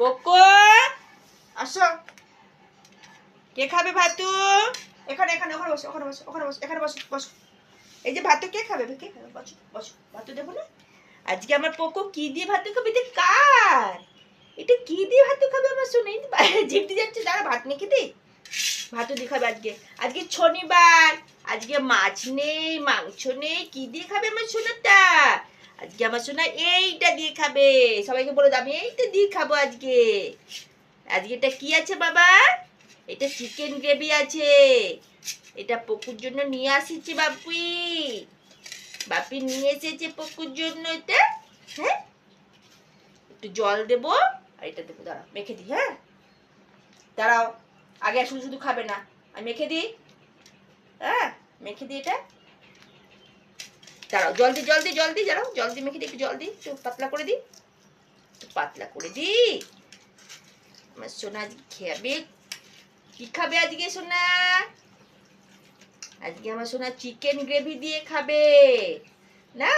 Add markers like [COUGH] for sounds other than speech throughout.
Cocoa, আসো। কে খাবে ভাতু? এখানে এখানে, ওখানে বসো ওখানে বসো ওখানে বসো, এখানে বসো বসো। এই যে ভাতু, কে খাবে? কে খাবে? বসো বসো। ভাতু দেবো না। আজকে আমার পোকো কি দিয়ে ভাতু খাবে? এটা কার? এটা কি দিয়ে ভাতু খাবে আমার শুনে? [LAUGHS] জিপটি যাচ্ছে, দাঁড়া, ভাত মেখে দিই ভাতু দিয়ে খাবে আজকে। আজকে শনিবার। আজকে মাছ নেই, মাংস নেই, কি দিয়ে খাবে আমার সোনাটা? আজকে আমার সোনা এইটা দিয়ে খাবে। সবাইকে বলে আমি এইটা দিয়ে খাব আজকে। আজকে এটা কি আছে বাবা? এটা চিকেন গ্রেভি আছে। এটা পকুর জন্য নিয়ে আসিছে বাপুই বাপি নিয়ে এসেছে পকুর জন্য এটা। হ্যাঁ? একটু জল দেবো, আর এটা দেবো, দাঁড়াও, মেখে দিই হ্যাঁ? দাঁড়াও, আগে শুধু শুধু খাবে না। আমি মেখে দিই। হ্যাঁ? মেখে দিই এটা। দাঁড়াও জলদি জলদি জলদি দাঁড়াও, জল দি মেখে দিই একটু জল দিই একটু পাতলা করে দিই একটু পাতলা করে দিই আমার সোনা খেয়াবে। কি খাবে আজকে সোনা? আজকে আমার সোনা চিকেন গ্রেভি দিয়ে খাবে। না?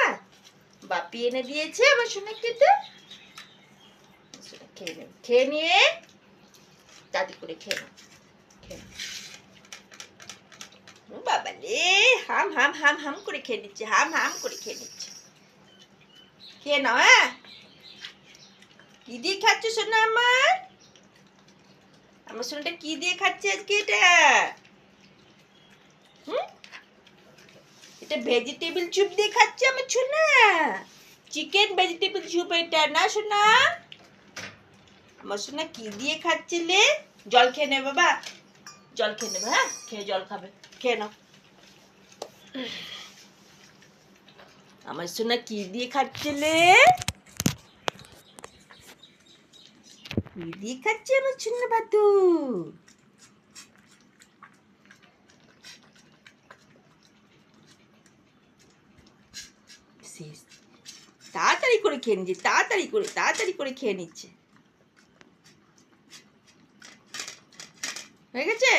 বাপি এনে দিয়েছে আমার সোনা খেতে। খেয়ে নেবে। খেয়ে নিয়ে দাদি করে খেয়ে নাও, খেয়ে। বাবা রে হাম হাম হাম হাম করে খেয়ে নিচ্ছে, হাম হাম করে খেয়ে নিচ্ছে। খেয়ে নাও হ্যাঁ? কি দিয়ে খাচ্ছ সোনা আমার? আমার সোনাটা কি দিয়ে খাচ্ছে আজকে এটা? এটা ভেজিটেবল স্যুপ দিয়ে খাচ্ছে আমার সোনা? চিকেন ভেজিটেবল স্যুপ এটা না সোনা? আমার সোনা কি দিয়ে খাচ্ছিলে? জল খেয়ে নে বাবা। জল খেয়ে নেবে হ্যাঁ? খেয়ে জল খাবে। খেয়ে নাও। আমার সোনা কি দিয়ে খাচ্ছিলে? কি দিয়ে খাচ্ছে আমার সোনা বাতু তাড়াতাড়ি করে খেয়ে নিচ্ছে, তাড়াতাড়ি করে তাড়াতাড়ি করে খেয়ে নিচ্ছে। হয়ে গেছে?